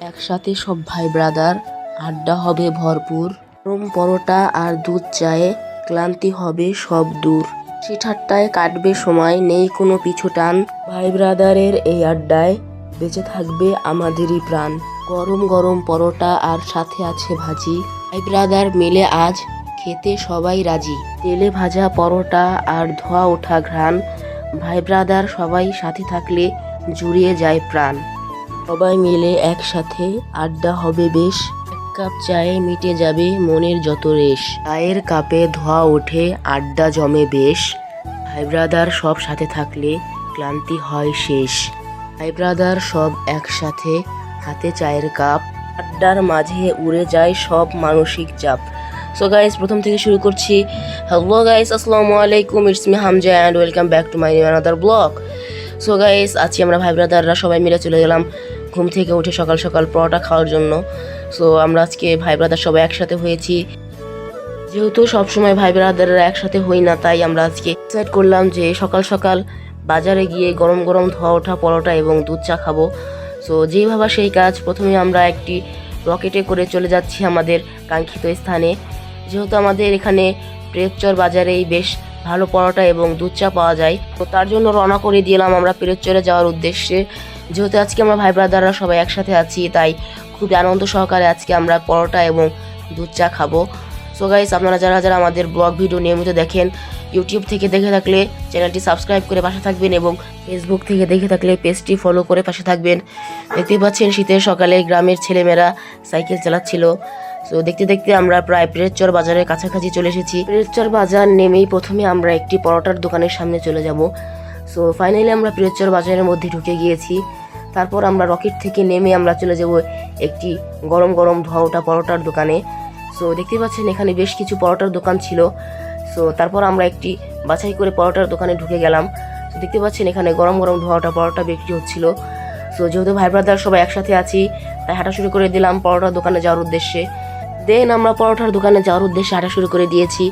একসাথে সব ভাই ব্রাদার, আড্ডা হবে ভরপুর। গরম পরোটা আর দুধ চায়ে ক্লান্তি হবে সব দূর। ঠাট্টায় কাটবে সময়, নেই কোনো পিছু টান। ভাই ব্রাদারের এই আড্ডায় বেঁচে থাকবে আমাদেরই প্রাণ। গরম গরম পরোটা আর সাথে আছে ভাজি। ভাই ব্রাদার মিলে আজ খেতে সবাই রাজি। তেলে ভাজা পরোটা আর ধোয়া ওঠা ঘ্রাণ। ভাই ব্রাদার সবাই সাথে থাকলে জুড়িয়ে যায় প্রাণ। সবাই মিলে একসাথে আড্ডা হবে বেশ। কাপ চায়ে মিটে যাবে মনের যত রেশ। চায়ের কাপে ধোয়া ওঠে, আড্ডা জমে বেশ। ভাই ব্রাদার সব সাথে থাকলে ক্লান্তি হয় শেষ। ভাই ব্রাদার সব একসাথে হাতে চায়ের কাপ। আড্ডার মাঝে উড়ে যায় সব মানসিক চাপ। সো গাইস প্রথম থেকে শুরু করছি। হ্যালো গাইস আসসালামু আলাইকুম। It's me Hamza and welcome back to my new another blog so guys আজকে আমরা ভাই ব্রাদাররা সবাই মিলে চলে গেলাম ঘুম থেকে উঠে সকাল সকাল পরোটা খাওয়ার জন্য। সো আমরা আজকে ভাই ব্রাদার সবাই একসাথে হয়েছি। যেহেতু সবসময় ভাই ব্রাদাররা একসাথে হই না, তাই আমরা আজকে ডিসাইড করলাম যে সকাল সকাল বাজারে গিয়ে গরম গরম ধোয়া ওঠা, পরোটা এবং দুধ চা খাব। সো যেই ভাবা সেই কাজ, প্রথমে আমরা একটি রকেটে করে চলে যাচ্ছি আমাদের কাঙ্ক্ষিত স্থানে। যেহেতু আমাদের এখানে প্রেতচর বাজারেই বেশ ভালো পরোটা এবং দুধ চা পাওয়া যায়। তো তার জন্য রওনা করে দিলাম আমরা প্রেতচরে যাওয়ার উদ্দেশ্যে। যেহেতু আজকে আমরা ভাই ব্রাদাররা সবাই একসাথে আছি, তাই খুবই আনন্দ সহকারে আজকে আমরা পরোটা এবং দুধ চা খাব। সো গাইস আপনারা যারা যারা আমাদের ব্লগ ভিডিও নিয়মিত দেখেন ইউটিউব থেকে দেখে থাকলে চ্যানেলটি সাবস্ক্রাইব করে পাশে থাকবেন এবং ফেসবুক থেকে দেখে থাকলে পেজটি ফলো করে পাশে থাকবেন। দেখতে পাচ্ছেন, শীতের সকালে গ্রামের ছেলেমেয়েরা সাইকেল চালাচ্ছিল। তো দেখতে দেখতে আমরা প্রায় প্রেতচর বাজারের কাছাকাছি চলে এসেছি। প্রেতচর বাজার নেমেই প্রথমে আমরা একটি পরোটার দোকানের সামনে চলে যাব। সো ফাইনালি আমরা প্রেতচর বাজারের মধ্যে ঢুকে গিয়েছি। তারপর আমরা রকেট থেকে নেমে আমরা চলে যাব একটি গরম গরম ধোয়া পরোটার দোকানে। সো দেখতে পাচ্ছেন এখানে বেশ কিছু পরোটার দোকান ছিল। সো তারপর আমরা একটি বাছাই করে পরোটার দোকানে ঢুকে গেলাম। তো দেখতে পাচ্ছেন এখানে গরম গরম ধোয়া ওঠা পরোটা বিক্রি হচ্ছিল। সো যেহেতু ভাই ব্রাদার সবাই একসাথে আছি, তাই হাঁটা শুরু করে দিলাম পরোটার দোকানে যাওয়ার উদ্দেশ্যে। দেন আমরা পরোটার দোকানে যাওয়ার উদ্দেশ্যে হাঁটা শুরু করে দিয়েছি।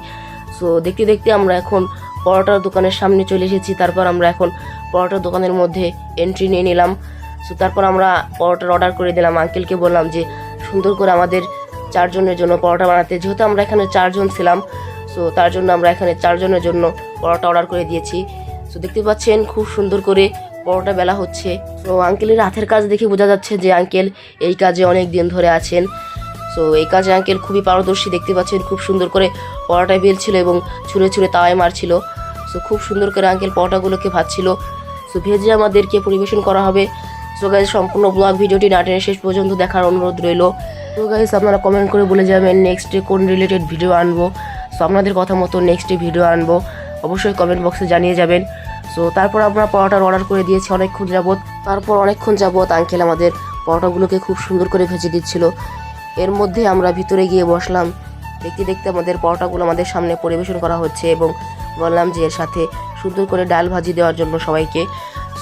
সো দেখতে দেখতে আমরা এখন পরোটার দোকানের সামনে চলে এসেছি। তারপর আমরা এখন পরোটার দোকানের মধ্যে এন্ট্রি নিয়ে নিলাম। সো তারপর আমরা পরোটার অর্ডার করে দিলাম। আঙ্কেলকে বললাম যে, সুন্দর করে আমাদের চারজনের জন্য পরোটা বানাতে। যেহেতু আমরা এখানে চারজন ছিলাম সো তার জন্য আমরা এখানে চারজনের জন্য পরোটা অর্ডার করে দিয়েছি। সো দেখতে পাচ্ছেন, খুব সুন্দর করে পরোটা বেলা হচ্ছে। তো আঙ্কেলের হাতের কাজ দেখে বোঝা যাচ্ছে যে আঙ্কেল এই কাজে অনেক দিন ধরে আছেন। সো এই কাজে আঙ্কেল খুবই পারদর্শী। দেখতে পাচ্ছেন, খুব সুন্দর করে পরোটা বেলছিল এবং ছুঁড়ে ছুঁড়ে তাওয়ায় মারছিল। সো খুব সুন্দর করে আঙ্কেল পরোটাগুলোকে ভাজছিল। সো ভেজে আমাদেরকে পরিবেশন করা হবে। সো গাইজ সম্পূর্ণ ব্লগ ভিডিওটি না টেনে শেষ পর্যন্ত দেখার অনুরোধ রইল। তো গাইজ আপনারা কমেন্ট করে বলে যাবেন নেক্সট ডে কোন রিলেটেড ভিডিও আনব। সো আপনাদের কথা মতো নেক্সট ডে ভিডিও আনব। অবশ্যই কমেন্ট বক্সে জানিয়ে যাবেন। সো তারপর আমরা পরোটার অর্ডার করে দিয়েছি অনেকক্ষণ যাবত তারপর অনেকক্ষণ যাবত আঙ্কেল আমাদের পরোটাগুলোকে খুব সুন্দর করে ভেজে দিচ্ছিল। এর মধ্যে আমরা ভিতরে গিয়ে বসলাম। দেখতে দেখতে আমাদের পরোটাগুলো আমাদের সামনে পরিবেশন করা হচ্ছে এবং বললাম যে এর সাথে সুন্দর করে ডাল ভাজি দেওয়ার জন্য সবাইকে।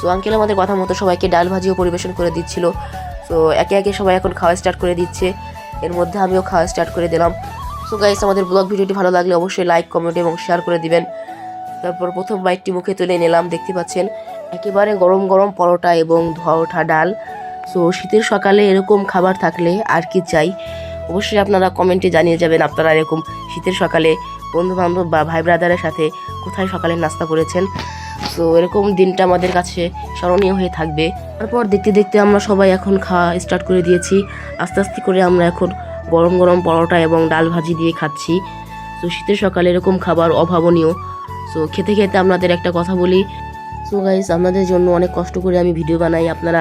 সো আঙ্কেল আমাদের কথা মতো সবাইকে ডাল ভাজিও পরিবেশন করে দিচ্ছিল। সো একে একে সবাই এখন খাওয়া স্টার্ট করে দিচ্ছে। এর মধ্যে আমিও খাওয়া স্টার্ট করে দিলাম। সো গাইস আমাদের ব্লগ ভিডিওটি ভালো লাগলে অবশ্যই লাইক কমেন্ট এবং শেয়ার করে দিবেন। তারপর প্রথম বাইকটি মুখে তুলে নিলাম, দেখতে পাচ্ছেন? একেবারে গরম গরম পরোটা এবং ধোয়া ওঠা ডাল। সো শীতের সকালে এরকম খাবার থাকলে আর কি চাই? অবশ্যই আপনারা কমেন্টে জানিয়ে যাবেন আপনারা এরকম শীতের সকালে বন্ধু বান্ধব বা ভাই ব্রাদারের সাথে কোথায় সকালে নাস্তা করেছেন। সো এরকম দিনটা আমাদের কাছে স্মরণীয় হয়ে থাকবে। তারপর দেখতে দেখতে আমরা সবাই এখন খাওয়া স্টার্ট করে দিয়েছি। আস্তে আস্তে করে আমরা এখন গরম গরম পরোটা এবং ডাল ভাজি দিয়ে খাচ্ছি। তো শীতের সকালে এরকম খাবার অভাবনীয়। সো খেতে খেতে আপনাদের একটা কথা বলি। সো গাইস আপনাদের জন্য অনেক কষ্ট করে আমি ভিডিও বানাই। আপনারা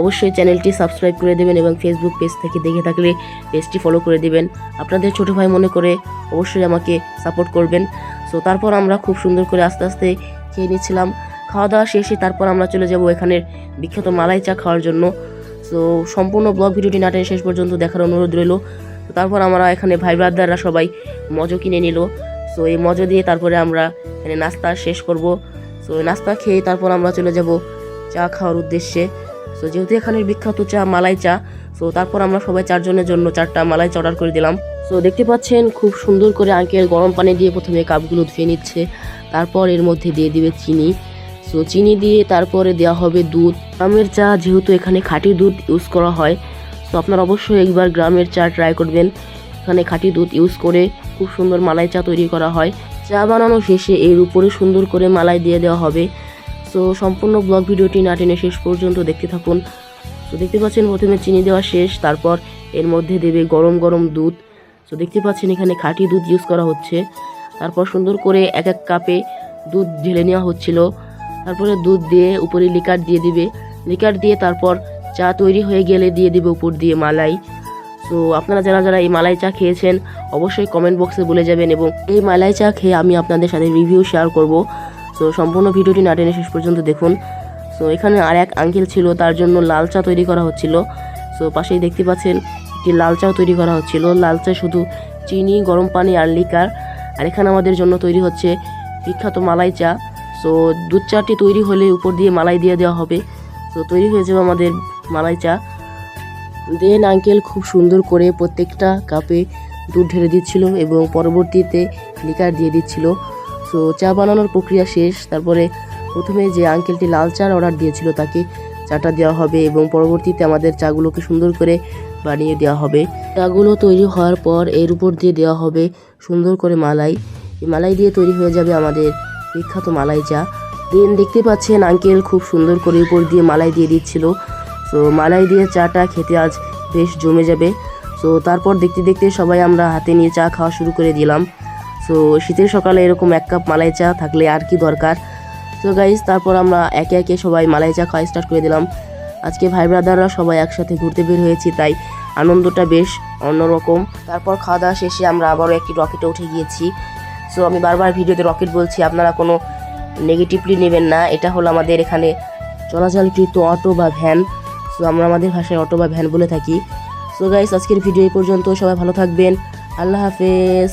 অবশ্যই চ্যানেলটি সাবস্ক্রাইব করে দেবেন এবং ফেসবুক পেজ থেকে দেখে থাকলে পেজটি ফলো করে দিবেন। আপনাদের ছোটো ভাই মনে করে অবশ্যই আমাকে সাপোর্ট করবেন। সো তারপর আমরা খুব সুন্দর করে আস্তে আস্তে খেয়ে নিচ্ছিলাম খাওয়া দাওয়া শেষে তারপর আমরা চলে যাব এখানের বিখ্যাত মালাই চা খাওয়ার জন্য। সো সম্পূর্ণ ব্লগ ভিডিওটি না টেনে শেষ পর্যন্ত দেখার অনুরোধ রইল। তো তারপর আমরা এখানে ভাই ব্রাদাররা সবাই মজো কিনে নিল। সো এই মজো দিয়ে তারপরে আমরা এখানে নাস্তা শেষ করব। সো নাস্তা খেয়ে তারপর আমরা চলে যাব চা খাওয়ার উদ্দেশ্যে। সো যেহেতু এখানের বিখ্যাত চা, মালাই চা সো তারপর আমরা সবাই চারজনের জন্য চারটা মালাই চা অর্ডার করে দিলাম। সো দেখতে পাচ্ছেন, খুব সুন্দর করে আঙ্কেল গরম পানি দিয়ে প্রথমে কাপগুলো ধুয়ে নিচ্ছে। তারপর এর মধ্যে দিয়ে দিবে চিনি। সো চিনি দিয়ে তারপরে দেওয়া হবে দুধ। আমের চা যেহেতু এখানে খাঁটি দুধ ইউজ করা হয় তো আপনারা অবশ্যই একবার গ্রামের চা ট্রাই করবেন। এখানে খাঁটি দুধ ইউজ করে খুব সুন্দর মালাই চা তৈরি করা হয়। চা বানানো শেষে এর উপরে সুন্দর করে মালাই দিয়ে দেওয়া হবে। তো সম্পূর্ণ ব্লগ ভিডিওটি না টেনে শেষ পর্যন্ত দেখতে থাকুন। তো দেখতে পাচ্ছেন প্রথমে চিনি দেওয়া শেষ, তারপর এর মধ্যে দেবে গরম গরম দুধ। তো দেখতে পাচ্ছেন এখানে খাঁটি দুধ ইউজ করা হচ্ছে। তারপর সুন্দর করে এক এক কাপে দুধ ঢেলে নেওয়া হচ্ছিল। তারপরে দুধ দিয়ে উপরে লিকার দিয়ে দিবে। লিকার দিয়ে তারপর চা তৈরি হয়ে গেলে দিয়ে দিবে উপর দিয়ে মালাই। তো আপনারা যারা যারা এই মালাই চা খেয়েছেন, অবশ্যই কমেন্ট বক্সে বলে যাবেন এবং এই মালাই চা খেয়ে আমি আপনাদের সাথে রিভিউ শেয়ার করব। তো সম্পূর্ণ ভিডিওটি না টেনে শেষ পর্যন্ত দেখুন। তো এখানে আর এক আঙ্কেল ছিল, তার জন্য লাল চা তৈরি করা হচ্ছিল। তো পাশেই দেখতে পাচ্ছেন, একটি লাল চাও তৈরি করা হচ্ছিল। লাল চা শুধু চিনি, গরম পানি আর লিকার। আর এখানে আমাদের জন্য তৈরি হচ্ছে বিখ্যাত মালাই চা। সো দুধ চাটি তৈরি হলে উপর দিয়ে মালাই দিয়ে দেওয়া হবে। তো তৈরি হয়ে যাবে আমাদের মালাই চা। দেন আঙ্কেল খুব সুন্দর করে প্রত্যেকটা কাপে দুধ ঢেলে দিচ্ছিল এবং পরবর্তীতে লিকার দিয়ে দিচ্ছিল। সো চা বানানোর প্রক্রিয়া শেষ। তারপরে প্রথমে যে আঙ্কেলটি লাল চার অর্ডার দিয়েছিল, তাকে চাটা দেওয়া হবে এবং পরবর্তীতে আমাদের চাগুলোকে সুন্দর করে বানিয়ে দেওয়া হবে। চাগুলো তৈরি হওয়ার পর এর উপর দিয়ে দেওয়া হবে সুন্দর করে মালাই। এই মালাই দিয়ে তৈরি হয়ে যাবে আমাদের বিখ্যাত মালাই চা। দেন দেখতে পাচ্ছেন আঙ্কেল খুব সুন্দর করে উপর দিয়ে মালাই দিয়ে দিচ্ছিল। সো মালাই দিয়ে চাটা খেতে আজ বেশ জমে যাবে। সো তারপর দেখতে দেখতে সবাই আমরা হাতে নিয়ে চা খাওয়া শুরু করে দিলাম। সো শীতের সকালে এরকম এক কাপ মালাই চা থাকলে আর কি দরকার। তো গাইজ তারপর আমরা একে একে সবাই মালাই চা খাওয়া স্টার্ট করে দিলাম। আজকে ভাই ব্রাদাররা সবাই একসাথে ঘুরতে বের হয়েছি, তাই আনন্দটা বেশ অন্যরকম। তারপর খাওয়া দাওয়া শেষে আমরা আবারও একটি রকেটে উঠে গিয়েছি। সো আমি বারবার ভিডিওতে রকেট বলছি, আপনারা কোনো নেগেটিভলি নেবেন না। এটা হলো আমাদের এখানে চলাচলকৃত অটো বা ভ্যান। সো আমরা আমাদের ভাষায় অটো বা ভ্যান বলে থাকি। সো গাইস আজকের ভিডিও এই পর্যন্ত। সবাই ভালো থাকবেন। আল্লাহ হাফেজ।